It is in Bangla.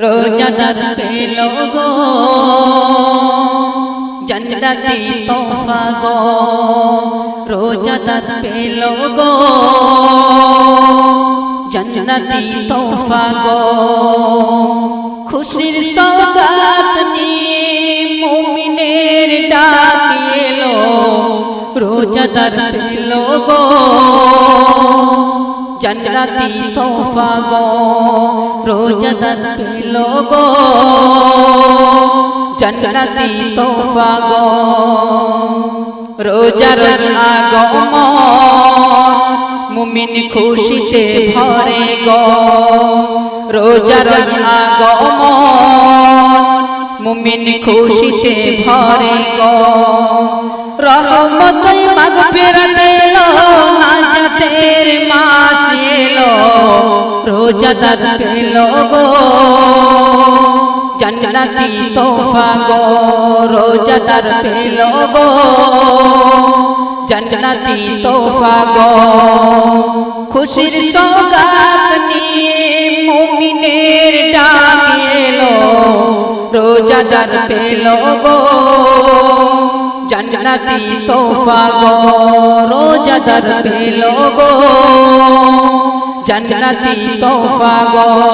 রোজাদার পেল গো। জন্নতি তোফা গো। রোজাদার পেল গো। জন্নতি তোফা গো। খুশির সৌগাত নিয়ে মুমিনের ডাক এলো। রোজাদার পেল গো। জন্নতি তোফা গো। রোজাদার পেল গো জন্নতি তোফা গো। রোজার আগমন, মুমিন খুশিতে ভরে গো। রোজার আগমন, মুমিন খুশিতে ভরে গো। রহমত মাগফিরাত রোজাদার পেল গো জান্নাতি তোফা গো, রোজাদার পেল গো জান্নাতি তোফা গো, খুশির সৌগাত নিয়ে মুমিনের ডাক এলো। রোজাদার পেল গো জান্নাতি তোফা গো, রোজাদার পেল গো জান্নাতি তোফা গো।